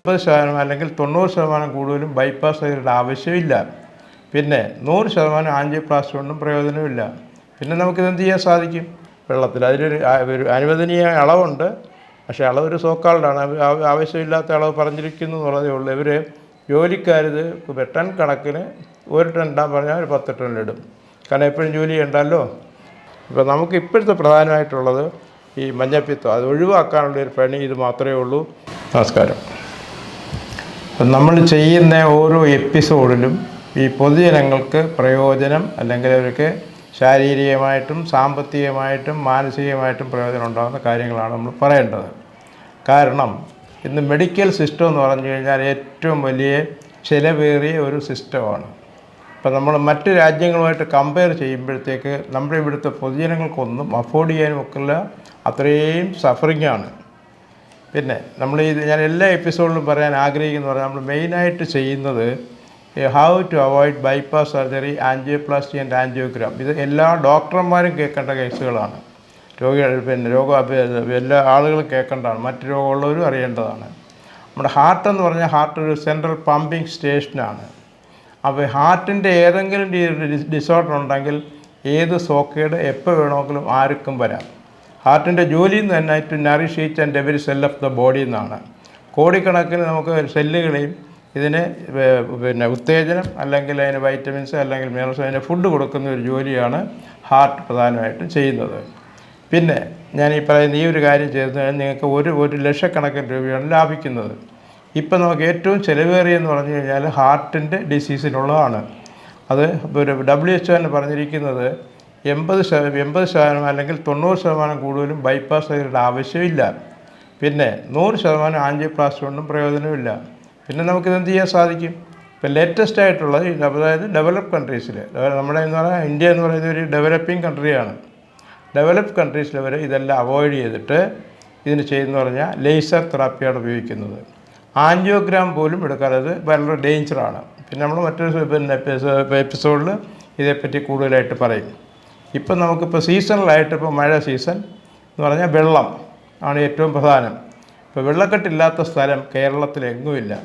മുപ്പത് ശതമാനം അല്ലെങ്കിൽ തൊണ്ണൂറ് ശതമാനം കൂടുതലും ബൈപ്പാസ് സർജറിയുടെ ആവശ്യമില്ല. പിന്നെ നൂറ് ശതമാനം ആൻജിയോപ്ലാസ്റ്റി കൊണ്ടും പ്രയോജനമില്ല. പിന്നെ നമുക്കിത് എന്ത് ചെയ്യാൻ സാധിക്കും? വെള്ളത്തിൽ അതിലൊരു ഒരു അനുവദനീയ അളവുണ്ട്. പക്ഷേ അളവൊരു സോക്കാൾഡാണ്. ആവശ്യമില്ലാത്ത അളവ് പറഞ്ഞിരിക്കുന്നു എന്നുള്ളതേ ഉള്ളൂ. ഇവർ ജോലിക്കാരിത് ടൺ കണക്കിന് ഒരു ടൺ ഇടാൻ പറഞ്ഞാൽ ഒരു പത്ത് ടൺ ഇടും. കാരണം എപ്പോഴും ജോലി ചെയ്യണ്ടല്ലോ? ഇപ്പോൾ നമുക്ക് ഇപ്പോഴത്തെ പ്രധാനമായിട്ടുള്ളത് ഈ മഞ്ഞപ്പിത്തം. അത് ഒഴിവാക്കാനുള്ള ഒരു പണി ഇത് മാത്രമേ ഉള്ളൂ. നമസ്കാരം. അപ്പം നമ്മൾ ചെയ്യുന്ന ഓരോ എപ്പിസോഡിലും ഈ പൊതുജനങ്ങൾക്ക് പ്രയോജനം അല്ലെങ്കിൽ അവർക്ക് ശാരീരികമായിട്ടും സാമ്പത്തികമായിട്ടും മാനസികമായിട്ടും പ്രയോജനം ഉണ്ടാകുന്ന കാര്യങ്ങളാണ് നമ്മൾ പറയേണ്ടത്. കാരണം ഇന്ന് മെഡിക്കൽ സിസ്റ്റം എന്ന് പറഞ്ഞു കഴിഞ്ഞാൽ ഏറ്റവും വലിയ ചിലവേറിയ ഒരു സിസ്റ്റമാണ് ഇപ്പം നമ്മൾ മറ്റ് രാജ്യങ്ങളുമായിട്ട് കമ്പയർ ചെയ്യുമ്പോഴത്തേക്ക് നമ്മുടെ ഇവിടുത്തെ പൊതുജനങ്ങൾക്കൊന്നും അഫോർഡ് ചെയ്യാനും ഒക്കില്ല. അത്രയും സഫറിങ് ആണ്. പിന്നെ നമ്മൾ ഇത് ഞാൻ എല്ലാ എപ്പിസോഡിലും പറയാൻ ആഗ്രഹിക്കുന്നു പറഞ്ഞാൽ നമ്മൾ മെയിനായിട്ട് ചെയ്യുന്നത് how to avoid bypass surgery angioplasty and angiogram ഇത് എല്ലാ ഡോക്ടർമാരും കേൾക്കേണ്ട കേസുകളാണ്. രോഗികൾ പിന്നെ രോഗ എല്ലാ ആളുകളും കേൾക്കേണ്ടതാണ്. മറ്റ് രോഗമുള്ളവരും അറിയേണ്ടതാണ്. നമ്മുടെ ഹാർട്ട് എന്ന് പറഞ്ഞാൽ ഹാർട്ട് ഒരു സെൻട്രൽ പമ്പിങ് സ്റ്റേഷനാണ് അപ്പോൾ ഹാർട്ടിന്റെ ഏതെങ്കിലും ഡിസോർഡർ ഉണ്ടെങ്കിൽ ഏത് സോക്കേട് എപ്പോൾ വേണമെങ്കിലും ആർക്കും വരാം. ഹാർട്ടിന്റെ ജോലി എന്ന് തന്നെ to nourish each and every cell of the body എന്നാണ്. കോടിക്കണക്കിന് നമുക്ക് സെല്ലുകളെയും ഇതിന് പിന്നെ ഉത്തേജനം അല്ലെങ്കിൽ അതിന് വൈറ്റമിൻസ് അല്ലെങ്കിൽ മിനറൽസ് അതിന് ഫുഡ് കൊടുക്കുന്ന ഒരു ജോലിയാണ് ഹാർട്ട് പ്രധാനമായിട്ടും ചെയ്യുന്നത്. പിന്നെ ഞാൻ ഈ പറയുന്ന ഈ ഒരു കാര്യം ചെയ്തു നിങ്ങൾക്ക് ഒരു ഒരു ലക്ഷക്കണക്കിന് രൂപയാണ് ലാഭിക്കുന്നത്. ഇപ്പം നമുക്ക് ഏറ്റവും ചിലവേറിയെന്ന് പറഞ്ഞു കഴിഞ്ഞാൽ ഹാർട്ടിന്റെ ഡിസീസിനുള്ളതാണ് അത് ഒരു ഡബ്ല്യു എച്ച് എന്ന് പറഞ്ഞിരിക്കുന്നത് എൺപത് ശത എൺപത് ശതമാനം അല്ലെങ്കിൽ തൊണ്ണൂറ് ശതമാനം കൂടുതലും ബൈപ്പാസ് സർജറിയുടെ ആവശ്യമില്ല. പിന്നെ നൂറ് ശതമാനം ആൻജിയോപ്ലാസ്റ്റി കൊണ്ടും പ്രയോജനമില്ല. പിന്നെ നമുക്കിത് എന്ത് ചെയ്യാൻ സാധിക്കും? ഇപ്പം ലേറ്റസ്റ്റ് ആയിട്ടുള്ളത് അതായത് ഡെവലപ്പ് കൺട്രീസിൽ നമ്മുടെ എന്ന് പറഞ്ഞാൽ ഇന്ത്യ എന്ന് പറയുന്നത് ഒരു ഡെവലപ്പിംഗ് കൺട്രിയാണ് ഡെവലപ്പ് കൺട്രീസിൽ വരെ ഇതെല്ലാം അവോയ്ഡ് ചെയ്തിട്ട് ഇതിന് ചെയ്യുന്ന പറഞ്ഞാൽ ലേസർ തെറാപ്പിയാണ് ഉപയോഗിക്കുന്നത്. ആൻജിയോഗ്രാം പോലും എടുക്കാതെ വളരെ ഡേഞ്ചറാണ് പിന്നെ നമ്മൾ മറ്റൊരു പിന്നെ എപ്പിസോഡിൽ ഇതേപ്പറ്റി കൂടുതലായിട്ട് പറയും. ഇപ്പം നമുക്കിപ്പോൾ സീസണലായിട്ട് ഇപ്പോൾ മഴ സീസൺ എന്ന് പറഞ്ഞാൽ വെള്ളം ആണ് ഏറ്റവും പ്രധാനം. ഇപ്പോൾ വെള്ളക്കെട്ടില്ലാത്ത സ്ഥലം കേരളത്തിലെങ്ങുമില്ല.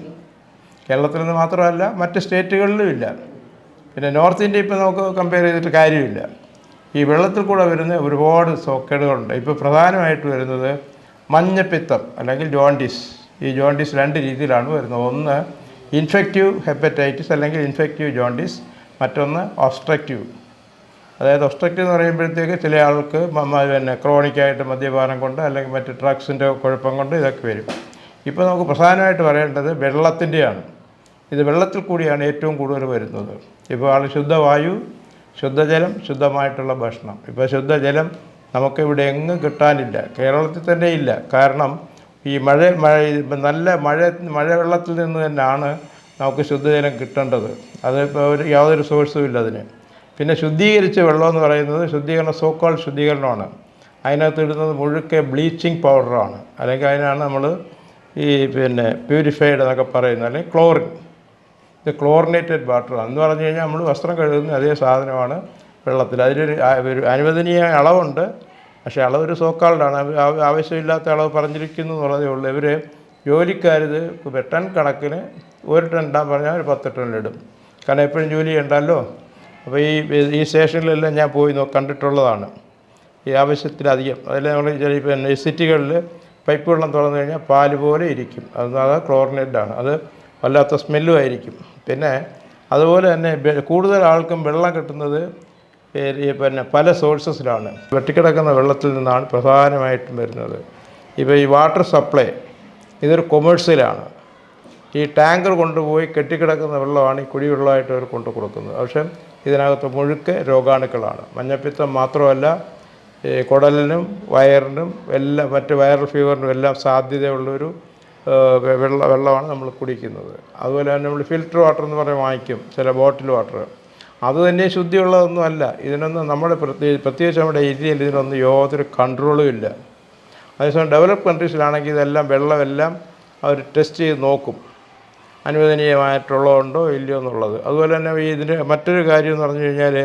കേരളത്തിൽ നിന്ന് മാത്രമല്ല മറ്റ് സ്റ്റേറ്റുകളിലും ഇല്ല. പിന്നെ നോർത്ത് ഇന്ത്യ ഇപ്പോൾ നമുക്ക് കമ്പയർ ചെയ്തിട്ട് കാര്യമില്ല. ഈ വെള്ളത്തിൽ കൂടെ വരുന്ന ഒരുപാട് സോക്കേടുകളുണ്ട് ഇപ്പോൾ പ്രധാനമായിട്ട് വരുന്നത് മഞ്ഞപ്പിത്തം അല്ലെങ്കിൽ ജോണ്ടിസ്. ഈ ജോണ്ടിസ് രണ്ട് രീതിയിലാണ് വരുന്നത്. ഒന്ന് ഇൻഫെക്റ്റീവ് ഹെപ്പറ്റൈറ്റിസ് അല്ലെങ്കിൽ ഇൻഫെക്റ്റീവ് ജോണ്ടിസ് മറ്റൊന്ന് ഒബ്സ്ട്രക്റ്റീവ്. അതായത് ഒസ്ട്രക്റ്റ് എന്ന് പറയുമ്പോഴത്തേക്ക് ചില ആൾക്ക് പിന്നെ ക്രോണിക്കായിട്ട് മദ്യപാനം കൊണ്ട് അല്ലെങ്കിൽ മറ്റ് ഡ്രഗ്സിന്റെ കുഴപ്പം കൊണ്ട് ഇതൊക്കെ വരും. ഇപ്പോൾ നമുക്ക് പ്രധാനമായിട്ട് പറയേണ്ടത് വെള്ളത്തിന്റെയാണ്. ഇത് വെള്ളത്തിൽ കൂടിയാണ് ഏറ്റവും കൂടുതൽ വരുന്നത്. ഇപ്പോൾ ആൾ ശുദ്ധവായു ശുദ്ധജലം ശുദ്ധമായിട്ടുള്ള ഭക്ഷണം. ഇപ്പോൾ ശുദ്ധജലം നമുക്ക് ഇവിടെ എങ്ങും കിട്ടാനില്ല. കേരളത്തിൽ തന്നെ ഇല്ല. കാരണം ഈ മഴ മഴ നല്ല മഴ മഴവെള്ളത്തിൽ നിന്ന് തന്നെയാണ് നമുക്ക് ശുദ്ധജലം കിട്ടേണ്ടത്. അതിപ്പോൾ ഒരു യാതൊരു സോഴ്സും ഇല്ല അതിന്. പിന്നെ ശുദ്ധീകരിച്ച വെള്ളം എന്ന് പറയുന്നത് ശുദ്ധീകരണം സോക്കോൾ ശുദ്ധീകരണമാണ്. അതിനകത്ത് ഇടുന്നത് മുഴുക്കെ ബ്ലീച്ചിങ് പൗഡറാണ്. അല്ലെങ്കിൽ അതിനാണ് നമ്മൾ ഈ പിന്നെ പ്യൂരിഫൈഡ് എന്നൊക്കെ പറയുന്നത് അല്ലെങ്കിൽ ക്ലോറിൻ. ഇത് ക്ലോറിനേറ്റഡ് വാട്ടർ എന്ന് പറഞ്ഞു കഴിഞ്ഞാൽ നമ്മൾ വസ്ത്രം കഴുകുന്ന അതേ സാധനമാണ് വെള്ളത്തിൽ. അതിലൊരു ഒരു അനുവദനീയ അളവുണ്ട്. പക്ഷേ അളവൊരു സോക്കാൾഡാണ് ആവശ്യമില്ലാത്ത അളവ് പറഞ്ഞിരിക്കുന്നു എന്നുള്ളതേ ഉള്ളൂ. ഇവർ ജോലിക്കാരിത് ടൺ കണക്കിന് ഒരു ടൺ ഇടാൻ പറഞ്ഞാൽ ഒരു പത്ത് ടൺ ഇടും. കാരണം എപ്പോഴും ജോലി ചെയ്യണ്ടല്ലോ? അപ്പോൾ ഈ ഈ സ്റ്റേഷനിലെല്ലാം ഞാൻ പോയി കണ്ടിട്ടുള്ളതാണ്. ഈ ആവശ്യത്തിലധികം അതിൽ നമ്മൾ പിന്നെ ഈ സിറ്റികളിൽ പൈപ്പ് വെള്ളം തുറന്നു കഴിഞ്ഞാൽ പാൽ പോലെ ഇരിക്കും. അത് അത് ക്ലോറിനേറ്റാണ്. അത് വല്ലാത്ത സ്മെല്ലും ആയിരിക്കും. പിന്നെ അതുപോലെ തന്നെ കൂടുതൽ ആൾക്കും വെള്ളം കിട്ടുന്നത് പിന്നെ പല സോഴ്സസിലാണ്. വെട്ടിക്കിടക്കുന്ന വെള്ളത്തിൽ നിന്നാണ് പ്രധാനമായിട്ടും വരുന്നത്. ഇപ്പോൾ ഈ വാട്ടർ സപ്ലൈ ഇതൊരു കൊമേഴ്സ്യലാണ് ഈ ടാങ്കർ കൊണ്ടുപോയി കെട്ടിക്കിടക്കുന്ന വെള്ളമാണ് ഈ കുടിവെള്ളമായിട്ട് അവർ കൊണ്ടു കൊടുക്കുന്നത് പക്ഷേ ഇതിനകത്ത് മുഴുക്കെ രോഗാണുക്കളാണ്. മഞ്ഞപ്പിത്തം മാത്രമല്ല കുടലിനും വയറിനും എല്ലാം മറ്റ് വൈറൽ ഫീവറിനും എല്ലാം സാധ്യതയുള്ളൊരു വെള്ള വെള്ളമാണ് നമ്മൾ കുടിക്കുന്നത്. അതുപോലെ തന്നെ നമ്മൾ ഫിൽറ്റർ വാട്ടർ എന്ന് പറഞ്ഞ് വാങ്ങിക്കും ചില ബോട്ടിൽ വാട്ടർ. അത് തന്നെ ശുദ്ധിയുള്ളതൊന്നും അല്ല. ഇതിനൊന്നും നമ്മുടെ പ്രത്യേകിച്ച് പ്രത്യേകിച്ച് നമ്മുടെ ഇന്ത്യയിൽ ഇതിനൊന്നും യാതൊരു കൺട്രോളും ഇല്ല. അതേസമയം ഡെവലപ്പ് കൺട്രീസിലാണെങ്കിൽ ഇതെല്ലാം വെള്ളമെല്ലാം അവർ ടെസ്റ്റ് ചെയ്ത് നോക്കും. അനുവദനീയമായിട്ടുള്ളതുണ്ടോ ഇല്ലയോ എന്നുള്ളത്. അതുപോലെ തന്നെ ഈ ഇതിന്റെ മറ്റൊരു കാര്യം എന്ന് പറഞ്ഞു കഴിഞ്ഞാൽ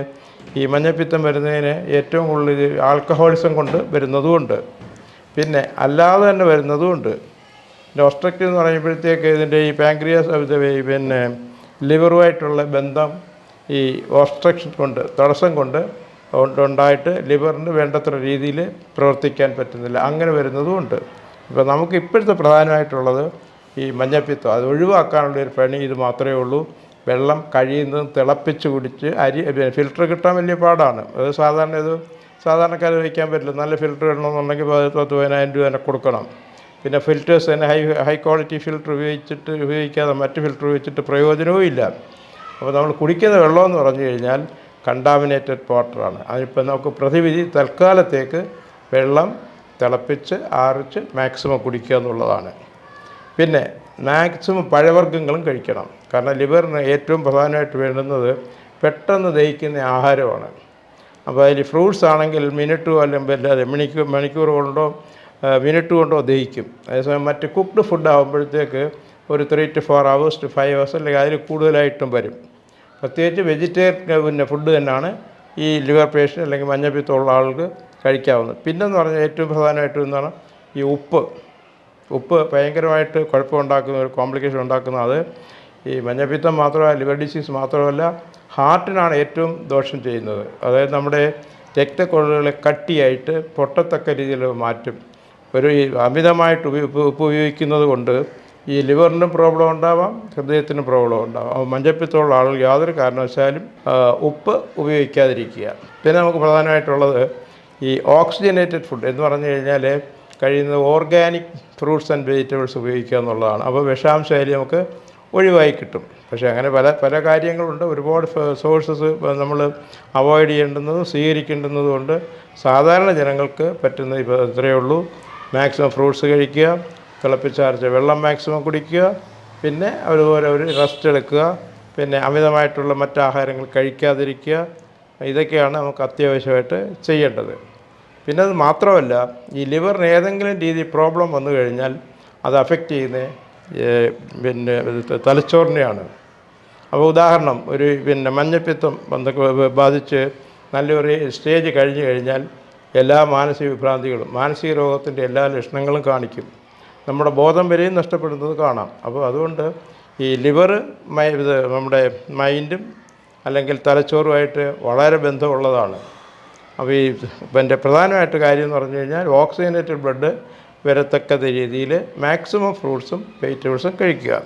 ഈ മഞ്ഞപ്പിത്തം വരുന്നതിന് ഏറ്റവും കൂടുതൽ ആൽക്കഹോളിസം കൊണ്ട് വരുന്നതുമുണ്ട്. പിന്നെ അല്ലാതെ തന്നെ വരുന്നതുമുണ്ട്. പിന്നെ ഒസ്ട്രക്റ്റ് എന്ന് പറയുമ്പോഴത്തേക്ക് ഇതിന്റെ ഈ പാങ്ക്രിയാസ് പിന്നെ ലിവറുമായിട്ടുള്ള ബന്ധം ഈ ഓസ്ട്രക്ഷൻ കൊണ്ട് തടസ്സം കൊണ്ട് ഉണ്ടായിട്ട് ലിവറിന് വേണ്ടത്ര രീതിയിൽ പ്രവർത്തിക്കാൻ പറ്റുന്നില്ല. അങ്ങനെ വരുന്നതുമുണ്ട്. ഇപ്പോൾ നമുക്ക് ഇപ്പോഴത്തെ പ്രധാനമായിട്ടുള്ളത് ഈ മഞ്ഞപ്പിത്തം. അത് ഒഴിവാക്കാനുള്ള ഒരു പണി ഇത് മാത്രമേ ഉള്ളൂ. വെള്ളം കഴിയുന്നതും തിളപ്പിച്ച് കുടിച്ച് അരി ഫിൽറ്റർ കിട്ടാൻ വലിയ പാടാണ്. അത് സാധാരണ ഇത് സാധാരണക്കാർ വയ്ക്കാൻ പറ്റില്ല. നല്ല ഫിൽറ്റർ ഇടണമെന്നുണ്ടെങ്കിൽ പത്ത് പതിനായിരം രൂപ തന്നെ കൊടുക്കണം. പിന്നെ ഫിൽറ്റേഴ്സ് തന്നെ ഹൈ ഹൈ ക്വാളിറ്റി ഫിൽറ്റർ ഉപയോഗിച്ചിട്ട് ഉപയോഗിക്കാതെ മറ്റ് ഫിൽറ്റർ ഉപയോഗിച്ചിട്ട് പ്രയോജനവും ഇല്ല. അപ്പോൾ നമ്മൾ കുടിക്കുന്ന വെള്ളമെന്ന് പറഞ്ഞു കഴിഞ്ഞാൽ കണ്ടാമിനേറ്റഡ് വാട്ടറാണ് അതിപ്പോൾ നമുക്ക് പ്രതിവിധി തൽക്കാലത്തേക്ക് വെള്ളം തിളപ്പിച്ച് ആറിച്ച് മാക്സിമം കുടിക്കുക എന്നുള്ളതാണ്. പിന്നെ മാക്സിമം പഴവർഗങ്ങളും കഴിക്കണം. കാരണം ലിവറിന് ഏറ്റവും പ്രധാനമായിട്ട് വേണ്ടുന്നത് പെട്ടെന്ന് ദഹിക്കുന്ന ആഹാരമാണ്. അപ്പോൾ അതിൽ ഫ്രൂട്ട്സ് ആണെങ്കിൽ മിനിറ്റോ അല്ലെങ്കിൽ അല്ലാതെ മണിക്കൂർ മണിക്കൂർ കൊണ്ടോ മിനിറ്റ് കൊണ്ടോ ദഹിക്കും. അതേസമയം മറ്റ് കുക്ക്ഡ് ഫുഡ് ആകുമ്പോഴത്തേക്ക് ഒരു three to four hours to five hours അല്ലെങ്കിൽ അതിൽ കൂടുതലായിട്ടും വരും. പ്രത്യേകിച്ച് വെജിറ്റേറിയൻ പിന്നെ ഫുഡ് തന്നെയാണ് ഈ ലിവർ പേഷ്യന്റ് അല്ലെങ്കിൽ മഞ്ഞപ്പിത്തമുള്ള ആൾക്ക് കഴിക്കാവുന്നത്. പിന്നെന്ന് പറഞ്ഞാൽ ഏറ്റവും പ്രധാനമായിട്ടും എന്താണ്? ഈ ഉപ്പ്. ഉപ്പ് ഭയങ്കരമായിട്ട് കുഴപ്പമുണ്ടാക്കുന്ന ഒരു കോംപ്ലിക്കേഷൻ ഉണ്ടാക്കുന്ന അത് ഈ മഞ്ഞപ്പിത്തം മാത്രമല്ല ലിവർ ഡിസീസ് മാത്രമല്ല ഹാർട്ടിനാണ് ഏറ്റവും ദോഷം ചെയ്യുന്നത്. അതായത് നമ്മുടെ രക്തക്കൊഴലുകളെ കട്ടിയായിട്ട് പൊട്ടത്തക്ക രീതിയിൽ മാറ്റും. ഒരു ഈ അമിതമായിട്ട് ഉപ- ഉപ്പ് ഉപ്പ് ഉപയോഗിക്കുന്നത് കൊണ്ട് ഈ ലിവറിനും പ്രോബ്ലം ഉണ്ടാവാം ഹൃദയത്തിനും പ്രോബ്ലം ഉണ്ടാവാം. മഞ്ചപ്പിത്തമുള്ള ആളുകൾ യാതൊരു കാരണവശാലും ഉപ്പ് ഉപയോഗിക്കാതിരിക്കുക. പിന്നെ നമുക്ക് പ്രധാനമായിട്ടുള്ളത് ഈ ഓക്സിജനേറ്റഡ് ഫുഡ് എന്ന് പറഞ്ഞു കഴിഞ്ഞാൽ കഴിയുന്നത് ഓർഗാനിക് ഫ്രൂട്ട്സ് ആൻഡ് വെജിറ്റബിൾസ് ഉപയോഗിക്കുക എന്നുള്ളതാണ്. അപ്പോൾ വിഷാംശമായി നമുക്ക് ഒഴിവായി കിട്ടും. പക്ഷേ അങ്ങനെ പല പല കാര്യങ്ങളുണ്ട്. ഒരുപാട് സോഴ്സസ് നമ്മൾ അവോയ്ഡ് ചെയ്യേണ്ടുന്നതും സ്വീകരിക്കേണ്ടുന്നതും ഉണ്ട്. സാധാരണ ജനങ്ങൾക്ക് പറ്റുന്ന ഇപ്പോൾ ഇത്രയേ ഉള്ളൂ. മാക്സിമം ഫ്രൂട്ട്സ് കഴിക്കുക തിളപ്പിച്ചാർച്ച വെള്ളം മാക്സിമം കുടിക്കുക പിന്നെ അതുപോലെ ഒരു റെസ്റ്റ് എടുക്കുക പിന്നെ അമിതമായിട്ടുള്ള മറ്റാഹാരങ്ങൾ കഴിക്കാതിരിക്കുക ഇതൊക്കെയാണ് നമുക്ക് അത്യാവശ്യമായിട്ട് ചെയ്യേണ്ടത്. പിന്നെ അത് മാത്രമല്ല ഈ ലിവറിന് ഏതെങ്കിലും രീതിയിൽ പ്രോബ്ലം വന്നു കഴിഞ്ഞാൽ അത് അഫക്റ്റ് ചെയ്യുന്ന പിന്നെ തലച്ചോറിനെയാണ്. അപ്പോൾ ഉദാഹരണം ഒരു പിന്നെ മഞ്ഞപ്പിത്തം ബന്ധ ബാധിച്ച് നല്ലൊരു സ്റ്റേജ് കഴിഞ്ഞു കഴിഞ്ഞാൽ എല്ലാ മാനസിക വിഭ്രാന്തികളും മാനസിക രോഗത്തിന്റെ എല്ലാ ലക്ഷണങ്ങളും കാണിക്കും. നമ്മുടെ ബോധം വരെയും നഷ്ടപ്പെടുന്നത് കാണാം. അപ്പോൾ അതുകൊണ്ട് ഈ ലിവർ മൈ ഇത് നമ്മുടെ മൈൻഡും അല്ലെങ്കിൽ തലച്ചോറുമായിട്ട് വളരെ ബന്ധമുള്ളതാണ്. അപ്പോൾ ഈ എന്റെ പ്രധാനമായിട്ട് കാര്യം എന്ന് പറഞ്ഞു കഴിഞ്ഞാൽ ഓക്സിജനേറ്റഡ് ബ്ലഡ് വരത്തക്ക രീതിയിൽ മാക്സിമം ഫ്രൂട്ട്സും വെജിറ്റബിൾസും കഴിക്കുക.